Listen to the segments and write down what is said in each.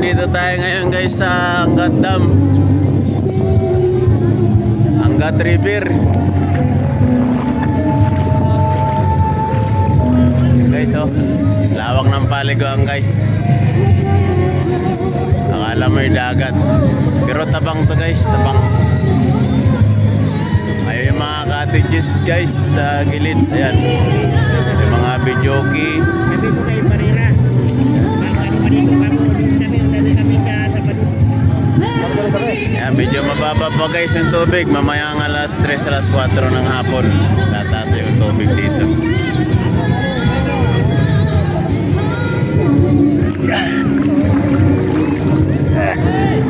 Nandito tayo ngayon guys sa Angat Dam. Angat River. Guys oh, lawak ng paliguan guys. Akala mo yung dagat. Pero tabang to guys, tabang. Ayun yung mga cottages guys sa gilid. Ayan. Yung mga videoki. Ayan, medyo mababa pa guys yung tubig. Mamaya ang alas 3, alas 4 ng hapon. Tataas yung tubig dito.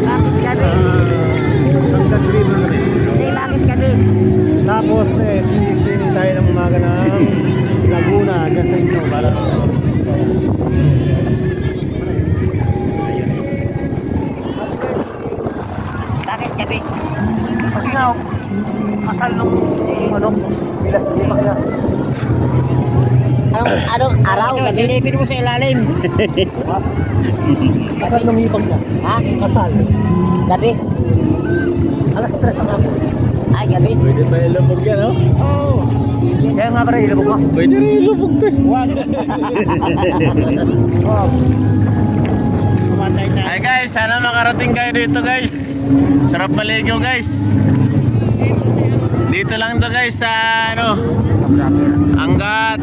Bakit gabi? Hindi, bakit gabi? Tapos, eh, sini tayo ng umaga ng Laguna, dyan sa inyo. Para Bakit kasal nung, ano, sila, lima sila. Anong, anong araw gabi? Silipin mo sa ilalim. kasal nung hipag niya. Ha? Kasal. Gabi? Alas tres ng hapon. Ay, gabi? Pwede pa ilubog yan, oh? Oo. Kaya nga pala, ilabog mo. Pwede rin. One. Oo. Kumatay tayo. Hi guys, sana makarating kayo dito guys. Sarap maligo guys. Dito lang to guys sa ano, Angat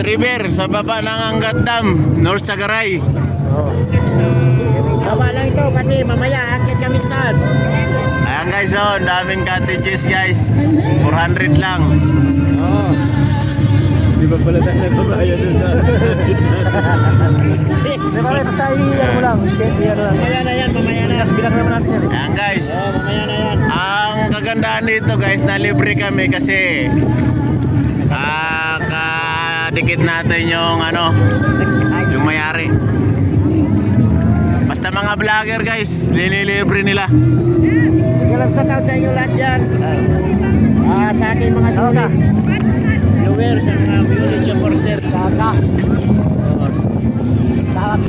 River sa baba ng Angat Dam, North Sagaray. Tama lang ito kasi mamaya akit kami sa. Ayan guys, oh, daming cottages guys. 400 lang. Oo. Di ba pala tayo nagbabayad doon na? Di ba basta i-ano mo lang. Lang. Mamaya na yan, mamaya na. Bilang naman natin yan. Ayan guys. Oo, mamaya na yan. Ang kagandahan dito guys, na libre kami kasi ah, kadikit natin yung ano, yung mayari. Basta mga vlogger guys, linilibre nila. Sige lang sa tao sa inyo lahat yan. Ah, sa akin mga sulit. Viewers, Saka. Tawag.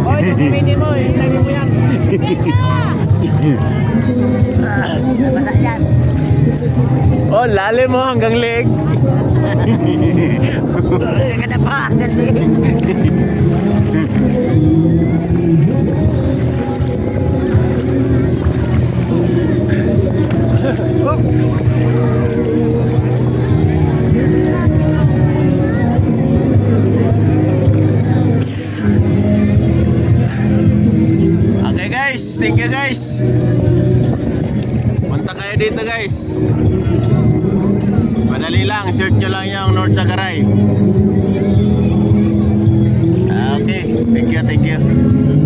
Hoy, committee mo, eh, tabi mo yan. Oh, lalim mo hanggang leg. Na pa. Kasi. Okay guys, thank you guys. Punta kayo dito guys. Madali lang, search nyo lang yung North Sagaray. Okay, thank you, thank you.